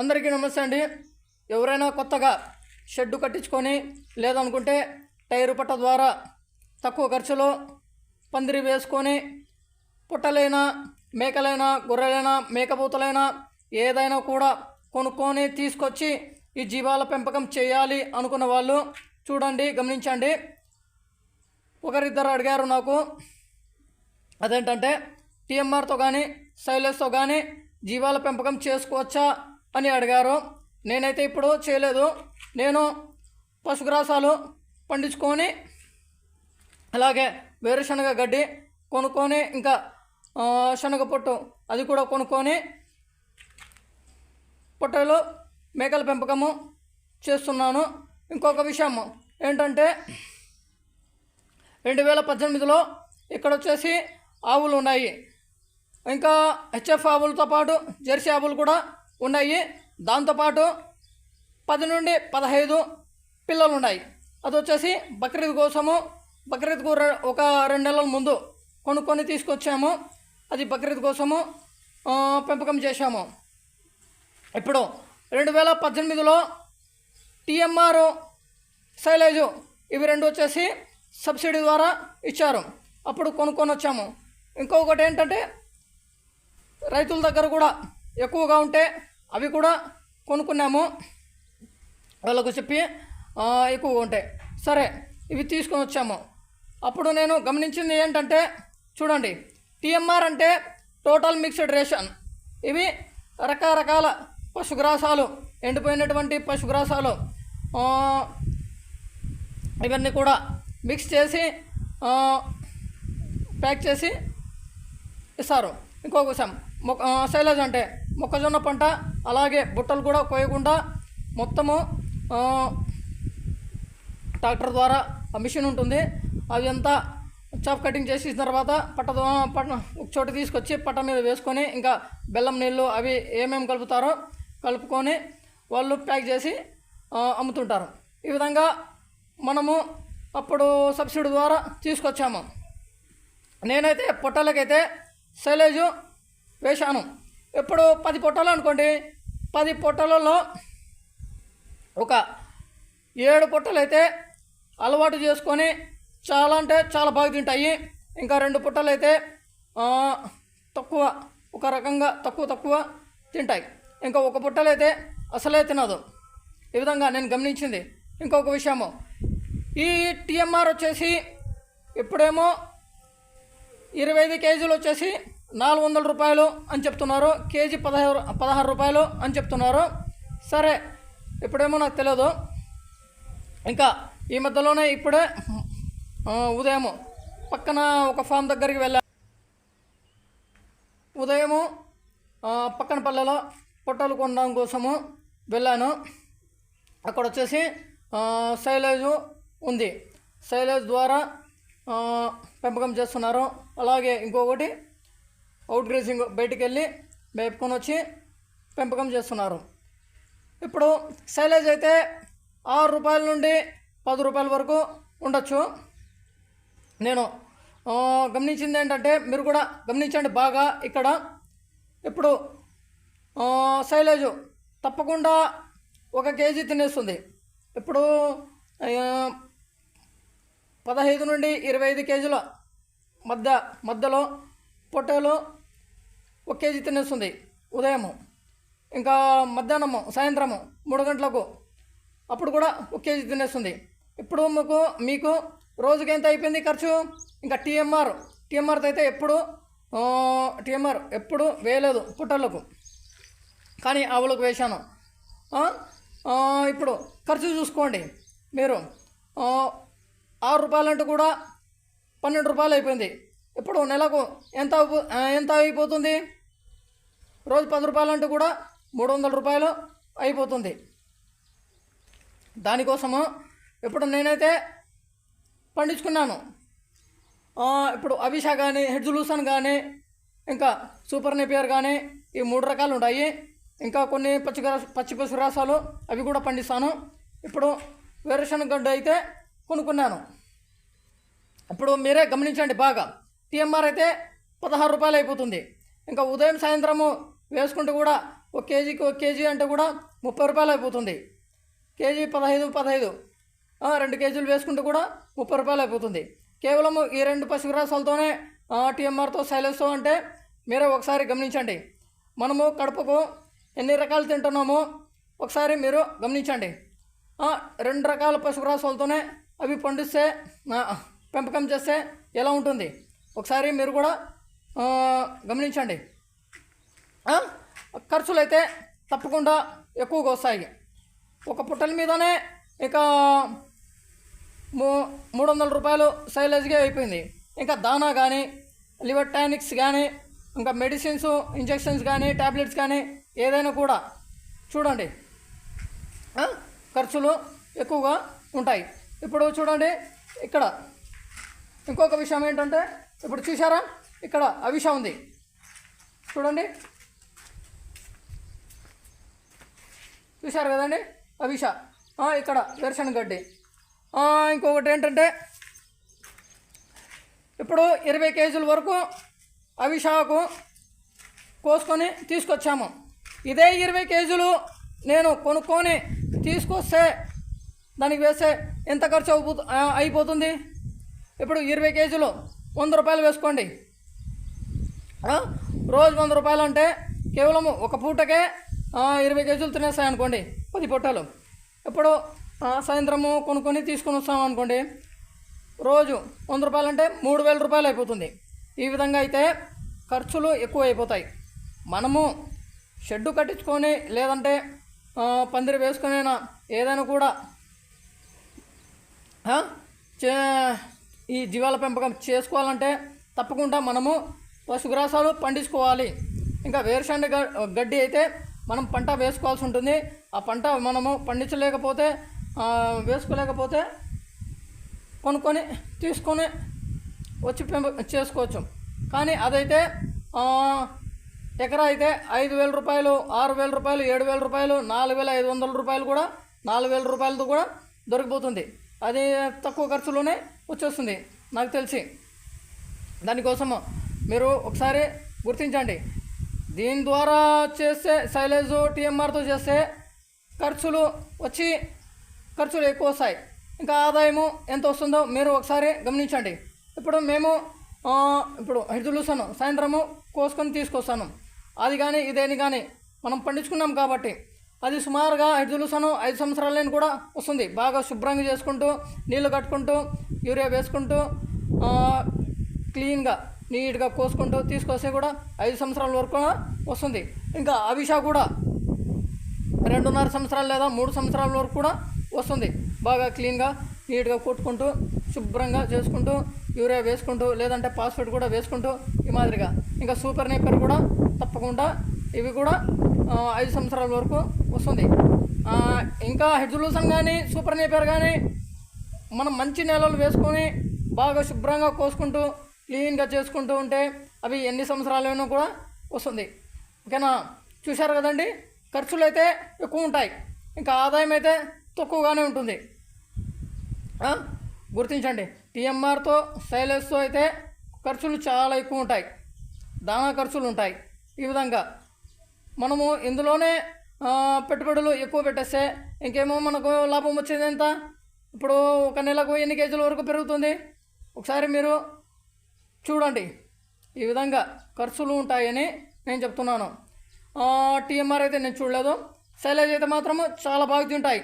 అందరికీ నమస్తే అండి. ఎవరైనా కొత్తగా షెడ్డు కట్టించుకొని లేదనుకుంటే టైరు పట్ట ద్వారా తక్కువ ఖర్చులో పందిరి వేసుకొని పుట్టలైనా మేకలైనా గొర్రెలైనా మేకపోతలైనా ఏదైనా కూడా కొనుక్కొని తీసుకొచ్చి ఈ జీవాల పెంపకం చేయాలి అనుకున్న వాళ్ళు చూడండి గమనించండి. ఒకరిద్దరు అడిగారు నాకు అదేంటంటే టీఎంఆర్తో కానీ సైలెస్తో కానీ జీవాల పెంపకం చేసుకోవచ్చా? అని అడిగారు. నేనైతే ఇప్పుడు చేయలేదు. నేను పశుగ్రాసాలు పండించుకొని అలాగే వేరుశనగ గడ్డి కొనుక్కొని ఇంకా శనగ పొట్టు అది కూడా కొనుక్కొని పొట్టలు మేకల పెంపకము చేస్తున్నాను. ఇంకొక విషయం ఏంటంటే రెండు వేల పద్దెనిమిదిలో ఇక్కడ వచ్చేసి ఆవులు ఉన్నాయి ఇంకా హెచ్ఎఫ్ ఆవులతో పాటు జెర్సీ ఆవులు కూడా ఉన్నాయి. దాంతోపాటు పది నుండి పదహైదు పిల్లలు ఉన్నాయి అది వచ్చేసి బక్రీద్ కోసము బక్రీద్కు రె- ఒక రెండు నెలల ముందు కొనుక్కొని తీసుకొచ్చాము. అది బక్రీద్ కోసము పెంపకం చేశాము. ఇప్పుడు రెండు వేల పద్దెనిమిదిలో టీఎంఆర్ సైలేజు ఇవి రెండు వచ్చేసి సబ్సిడీ ద్వారా ఇచ్చారు. అప్పుడు కొనుక్కొని వచ్చాము. ఇంకొకటి ఏంటంటే రైతుల దగ్గర కూడా ఎక్కువగా ఉంటే అవి కూడా కొనుక్కున్నాము. వాళ్ళకు చెప్పి ఎక్కువగా ఉంటాయి. సరే ఇవి తీసుకొని వచ్చాము. అప్పుడు నేను గమనించింది ఏంటంటే చూడండి టీఎంఆర్ అంటే టోటల్ మిక్స్డ్ రేషన్. ఇవి రకరకాల పశుగ్రాసాలు ఎండిపోయినటువంటి పశుగ్రాసాలు ఇవన్నీ కూడా మిక్స్ చేసి ప్యాక్ చేసి ఇస్తారు. ఇంకొక విషయం శైలజ్ అంటే మొక్కజొన్న పంట అలాగే బుట్టలు కూడా కోయకుండా మొత్తము ట్రాక్టర్ ద్వారా మిషన్ ఉంటుంది. అవి అంతా చాప్ కటింగ్ చేసిన తర్వాత పట్ట పట్ట ఒక చోట తీసుకొచ్చి పట్ట మీద వేసుకొని ఇంకా బెల్లం నీళ్ళు అవి ఏమేమి కలుపుతారో కలుపుకొని వాళ్ళు ప్యాక్ చేసి అమ్ముతుంటారు. ఈ విధంగా మనము అప్పుడు సబ్సిడీ ద్వారా తీసుకొచ్చాము. నేనైతే పొట్టాలకైతే సైలేజు వేశాను. ఇప్పుడు పది పొట్టాలు అనుకోండి. పది పొట్టలలో ఒక ఏడు పొట్టలు అయితే అలవాటు చేసుకొని చాలా అంటే చాలా బాగా తింటాయి. ఇంకా రెండు పుట్టలు అయితే తక్కువ ఒక రకంగా తక్కువ తక్కువ తింటాయి. ఇంకా ఒక పుట్టలు అయితే అసలే తినదు. ఈ విధంగా నేను గమనించింది. ఇంకొక విషయము ఈ టీఎంఆర్ వచ్చేసి ఇప్పుడేమో ఇరవై ఐదు కేజీలు వచ్చేసి నాలుగు వందల రూపాయలు అని చెప్తున్నారు. కేజీ పదహారు పదహారు రూపాయలు అని చెప్తున్నారు. సరే ఇప్పుడేమో నాకు తెలియదు ఇంకా ఈ మధ్యలోనే ఇప్పుడే ఉదయము ఉదయం పక్కన ఒక ఫామ్ దగ్గరికి వెళ్ళా. ఉదయము పక్కన పల్లెలో పొట్టలు కొనడం కోసము వెళ్ళాను. అక్కడ వచ్చేసి ఆ, సైలేజు ఉంది. సైలేజ్ ద్వారా పెంపకం చేస్తున్నారు. అలాగే ఇంకొకటి అవుట్ గ్రేసింగ్ బయటికి వెళ్ళి మేపుకొని వచ్చి పెంపకం చేస్తున్నారు. ఇప్పుడు సైలేజ్ అయితే ఆరు రూపాయల నుండి పది రూపాయల వరకు ఉండొచ్చు. నేను గమనించింది ఏంటంటే మీరు కూడా గమనించండి బాగా ఇక్కడ. ఇప్పుడు సైలేజ్ సైలేజు తప్పకుండా ఒక కేజీ తినేస్తుంది. ఇప్పుడు పదహైదు నుండి ఇరవై ఐదు కేజీల మధ్య మధ్యలో పొట్టేలు ఒక కేజీ తినేస్తుంది. ఉదయము ఇంకా మధ్యాహ్నము సాయంత్రము మూడు గంటలకు అప్పుడు కూడా ఒక కేజీ తినేస్తుంది. ఇప్పుడు మీకు మీకు రోజుకి ఎంత అయిపోయింది ఖర్చు? ఇంకా టీఎంఆర్ టీఎంఆర్తో అయితే ఎప్పుడు టీఎంఆర్ ఎప్పుడు వేయలేదు పుట్టలకు కానీ ఆవులకు వేశాను. ఇప్పుడు ఖర్చు చూసుకోండి మీరు. ఆరు రూపాయలంటే కూడా పన్నెండు రూపాయలు అయిపోయింది. ఇప్పుడు నెలకు ఎంత ఎంత అయిపోతుంది? రోజు పది రూపాయలు అంటే కూడా మూడు వందల రూపాయలు అయిపోతుంది. దానికోసము ఇప్పుడు నేనైతే పండించుకున్నాను ఇప్పుడు అభిషా కానీ హెడ్జులూసన్ కానీ ఇంకా సూపర్ నెపియర్ కానీ ఈ మూడు రకాలు ఉన్నాయి ఇంకా కొన్ని పచ్చి పచ్చి రాసాలు అవి కూడా పండిస్తాను. ఇప్పుడు వేరుశనగడ్డ అయితే కొనుక్కున్నాను. ఇప్పుడు మీరే గమనించండి బాగా. టీఎంఆర్ అయితే పదహారు రూపాయలు అయిపోతుంది. ఇంకా ఉదయం సాయంత్రము వేసుకుంటే కూడా ఒక కేజీకి ఒక కేజీ అంటే కూడా ముప్పై రూపాయలు అయిపోతుంది. కేజీ పదహైదు పదహైదు. రెండు కేజీలు వేసుకుంటే కూడా ముప్పై రూపాయలు అయిపోతుంది. కేవలం ఈ రెండు పశుగ్రాసాలతోనే టీఎంఆర్తో సైలెన్స్తో అంటే మీరే ఒకసారి గమనించండి. మనము కడుపుకు ఎన్ని రకాలు తింటున్నామో ఒకసారి మీరు గమనించండి. రెండు రకాల పశుగ్రాసాలతోనే అవి పండిస్తే పెంపకం చేస్తే ఎలా ఉంటుంది? ఒకసారి మీరు కూడా గమనించండి. ఖర్చులు అయితే తప్పకుండా ఎక్కువగా వస్తాయి. ఒక పుట్టల మీదనే ఇక మూ మూడు వందల రూపాయలు సైలేజ్గా అయిపోయింది. ఇంకా దానా కానీ లివర్ టానిక్స్ కానీ ఇంకా మెడిసిన్స్ ఇంజెక్షన్స్ కానీ ట్యాబ్లెట్స్ కానీ ఏదైనా కూడా చూడండి. ఖర్చులు ఎక్కువగా ఉంటాయి. ఇప్పుడు చూడండి ఇక్కడ ఇంకొక విషయం ఏంటంటే ఇప్పుడు చూసారా ఇక్కడ అవిష ఉంది. చూడండి. చూశారు కదండి? అవిష. ఇక్కడ వేరుశనగ గడ్డి. ఇంకొకటి ఏంటంటే ఇప్పుడు ఇరవై కేజీల వరకు అవిషాకు కోసుకొని తీసుకొచ్చాము. ఇదే ఇరవై కేజీలు నేను కొనుక్కొని తీసుకొస్తే దానికి వేస్తే ఎంత ఖర్చు అయిపోతుంది? ఇప్పుడు ఇరవై కేజీలు వంద రూపాయలు వేసుకోండి. రోజు వంద రూపాయలు అంటే కేవలం ఒక పూటకే ఇరవై కేజీలు తినేస్తాయి అనుకోండి పది పొట్టాలు. ఇప్పుడు సాయంత్రము కొనుక్కొని తీసుకొని వస్తాం అనుకోండి రోజు వంద రూపాయలు అంటే మూడు వేల రూపాయలు అయిపోతుంది. ఈ విధంగా అయితే ఖర్చులు ఎక్కువ అయిపోతాయి. మనము షెడ్డు కట్టించుకొని లేదంటే పందిరి వేసుకునైనా ఏదైనా కూడా చే ఈ జీవాల పెంపకం చేసుకోవాలంటే తప్పకుండా మనము పశుగ్రాసాలు పండించుకోవాలి. ఇంకా వేరుశనగ గడ్డి అయితే మనం పంట వేసుకోవాల్సి ఉంటుంది. ఆ పంట మనము పండించలేకపోతే వేసుకోలేకపోతే కొనుక్కొని తీసుకొని వచ్చి పెంప చేసుకోవచ్చు. కానీ అదైతే ఎకరా అయితే ఐదు వేల రూపాయలు ఆరు వేల రూపాయలు ఏడు వేల రూపాయలు నాలుగు వేల ఐదు వందల రూపాయలు కూడా నాలుగు వేల రూపాయలతో కూడా దొరికిపోతుంది. అది తక్కువ ఖర్చులోనే వచ్చేస్తుంది. నాకు తెలిసి. దానికోసము మీరు ఒకసారి గుర్తించండి. దీని ద్వారా చేస్తే సైలేజు టీఎంఆర్తో చేస్తే ఖర్చులు వచ్చి ఖర్చులు ఎక్కువ వస్తాయి. ఇంకా ఆదాయము ఎంత వస్తుందో మీరు ఒకసారి గమనించండి. ఇప్పుడు మేము ఇప్పుడు హెడ్జులుసాను సాయంత్రము కోసుకొని తీసుకొస్తాను. అది కానీ ఇదేని కానీ మనం పండించుకున్నాం కాబట్టి అది సుమారుగా ఐదు హెడ్జులుసాను ఐదు సంవత్సరాలైన కూడా వస్తుంది. బాగా శుభ్రంగా చేసుకుంటూ నీళ్ళు కట్టుకుంటూ యూరియా వేసుకుంటూ క్లీన్గా నీట్గా కోసుకుంటూ తీసుకొస్తే కూడా ఐదు సంవత్సరాల వరకు కూడా వస్తుంది. ఇంకా అవిషా కూడా రెండున్నర సంవత్సరాలు లేదా మూడు సంవత్సరాల వరకు కూడా వస్తుంది. బాగా క్లీన్గా నీట్గా కొట్టుకుంటూ శుభ్రంగా చేసుకుంటూ యూరియా వేసుకుంటూ లేదంటే పాస్ఫేట్ కూడా వేసుకుంటూ ఈ మాదిరిగా. ఇంకా సూపర్ నేపర్ కూడా తప్పకుండా ఇవి కూడా ఐదు సంవత్సరాల వరకు వస్తుంది. ఇంకా హెడ్జులూసన్ కానీ సూపర్ నేపర్ కానీ మనం మంచి నేలలు వేసుకొని బాగా శుభ్రంగా కోసుకుంటూ క్లీన్గా చేసుకుంటూ ఉంటే అవి ఎన్ని సంవత్సరాలైనా కూడా వస్తుంది. ఓకేనా? చూశారు కదండి? ఖర్చులు అయితే ఎక్కువ ఉంటాయి. ఇంకా ఆదాయం అయితే తక్కువగానే ఉంటుంది. గుర్తించండి. టీఎంఆర్తో సైలెస్తో అయితే ఖర్చులు చాలా ఎక్కువ ఉంటాయి. దానా ఖర్చులు ఉంటాయి. ఈ విధంగా మనము ఇందులోనే పెట్టుబడులు ఎక్కువ పెట్టేస్తే ఇంకేమో మనకు లాభం వచ్చేది ఎంత? ఇప్పుడు ఒక నెలకు ఎన్ని కేజీల వరకు పెరుగుతుంది? ఒకసారి మీరు చూడండి. ఈ విధంగా ఖర్చులు ఉంటాయని నేను చెప్తున్నాను. టీఎంఆర్ అయితే నేను చూడలేదు. సైలేజ్ అయితే మాత్రము చాలా బాగా తింటాయి.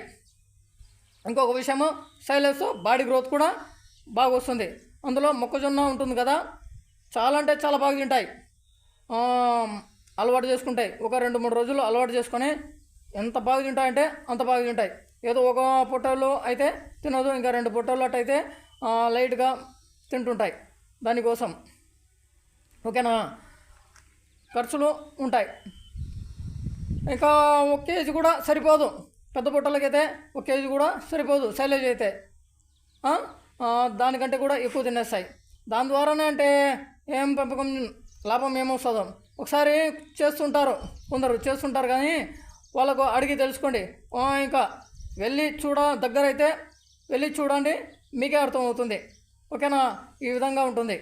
ఇంకొక విషయము సైలెన్స్ బాడీ గ్రోత్ కూడా బాగా వస్తుంది. అందులో మొక్కజొన్న ఉంటుంది కదా చాలా అంటే చాలా బాగా తింటాయి. అలవాటు చేసుకుంటాయి. ఒక రెండు మూడు రోజులు అలవాటు చేసుకొని ఎంత బాగా తింటాయంటే అంత బాగా తింటాయి. ఏదో ఒక పొట్టలో అయితే తినదు ఇంకా రెండు పొట్టలు అట్టయితే లైట్గా తింటుంటాయి దానికోసం. ఓకేనా? ఖర్చులు ఉంటాయి. ఇంకా ఒక కేజీ కూడా సరిపోదు. పెద్ద పొట్టలకైతే ఒక కేజీ కూడా సరిపోదు సైలేజ్ అయితే. దానికంటే కూడా ఎక్కువ తినేస్తాయి. దాని ద్వారానే అంటే ఏం పెంపకం లాభం ఏమొస్తుందో ఒకసారి చేస్తుంటారు. కొందరు చేస్తుంటారు కానీ వాళ్ళకు అడిగి తెలుసుకోండి. ఇంకా వెళ్ళి చూడ దగ్గర అయితే వెళ్ళి చూడండి మీకే అర్థమవుతుంది. ఓకేనా? ఈ విధంగా ఉంటుంది.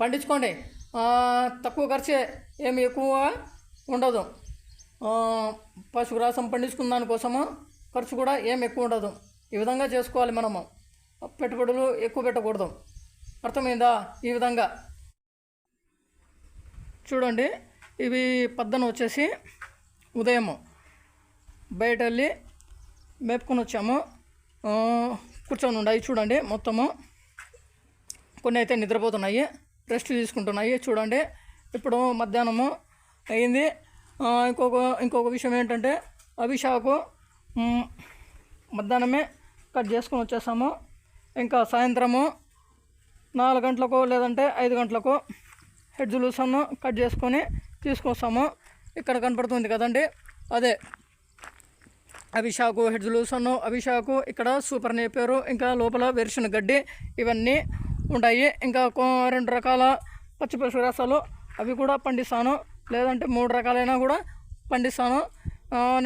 పండించుకోండి. తక్కువ ఖర్చే ఏమి ఎక్కువ ఉండదు. పశుగ్రాసం పండించుకున్న దానికోసము ఖర్చు కూడా ఏం ఎక్కువ ఉండదు. ఈ విధంగా చేసుకోవాలి మనము. పెట్టుబడులు ఎక్కువ పెట్టకూడదు. అర్థమైందా? ఈ విధంగా. చూడండి. ఇవి పద్దన వచ్చేసి ఉదయము. బయట వెళ్ళి మేపుకొని వచ్చాము కూర్చొని ఉన్నాయి చూడండి మొత్తము. కొన్ని అయితే నిద్రపోతున్నాయి. రెస్ట్ తీసుకుంటున్నాయి. చూడండి. ఇప్పుడు మధ్యాహ్నము అయింది. ఇంకొక ఇంకొక విషయం ఏంటంటే అభిషాకు మధ్యాహ్నమే కట్ చేసుకొని వచ్చేసాము. ఇంకా సాయంత్రము నాలుగు గంటలకు లేదంటే ఐదు గంటలకు హెడ్ జులూసన్ను కట్ చేసుకొని తీసుకొస్తాము. ఇక్కడ కనపడుతుంది కదండి. అదే అభిషాకు హెడ్ జులూసన్ను అభిషాకు ఇక్కడ సూపర్ నేపారు. ఇంకా లోపల వెరిసిన గడ్డి ఇవన్నీ ఉంటాయి. ఇంకా రెండు రకాల పచ్చి పశు రసాలు అవి కూడా పండిస్తాను. లేదంటే మూడు రకాలైనా కూడా పండిస్తాను.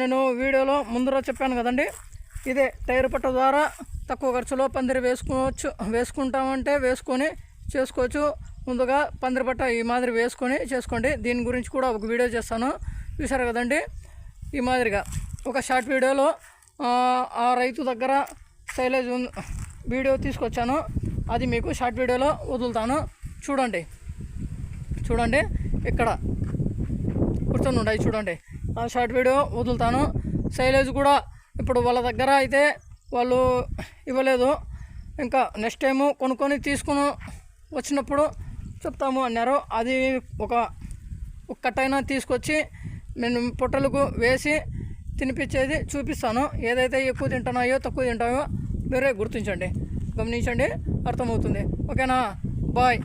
నేను వీడియోలో ముందర చెప్పాను కదండి. ఇదే టైర్ పట్ట ద్వారా తక్కువ ఖర్చులో పందిరి వేసుకోవచ్చు. వేసుకుంటామంటే వేసుకొని చేసుకోవచ్చు. ముందుగా పందిరపట్ట ఈ మాదిరి వేసుకొని చేసుకోండి. దీని గురించి కూడా ఒక వీడియో చేస్తాను. చూసారు కదండి? ఈ మాదిరిగా ఒక షార్ట్ వీడియోలో ఆ, రైతు దగ్గర సైలేజ్ ఉంది. వీడియో తీసుకొచ్చాను. అది మీకు షార్ట్ వీడియోలో వదులుతాను. చూడండి. చూడండి. ఇక్కడ కూర్చొని ఉన్నాయి చూడండి. ఆ షార్ట్ వీడియో వదులుతాను. సైలేజ్ కూడా ఇప్పుడు వాళ్ళ దగ్గర అయితే వాళ్ళు ఇవ్వలేదు. ఇంకా నెక్స్ట్ టైము కొనుక్కొని తీసుకుని వచ్చినప్పుడు చెప్తాము అన్నారు అది ఒక ఒక తీసుకొచ్చి నేను పొట్టలకు వేసి తినిపించేది చూపిస్తాను. ఏదైతే ఎక్కువ తింటున్నాయో తక్కువ తింటాయో మీరే గుర్తించండి. గమనించండి అర్థమవుతుంది. ఓకేనా? బాయ్.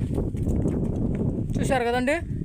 చూశారు కదండి?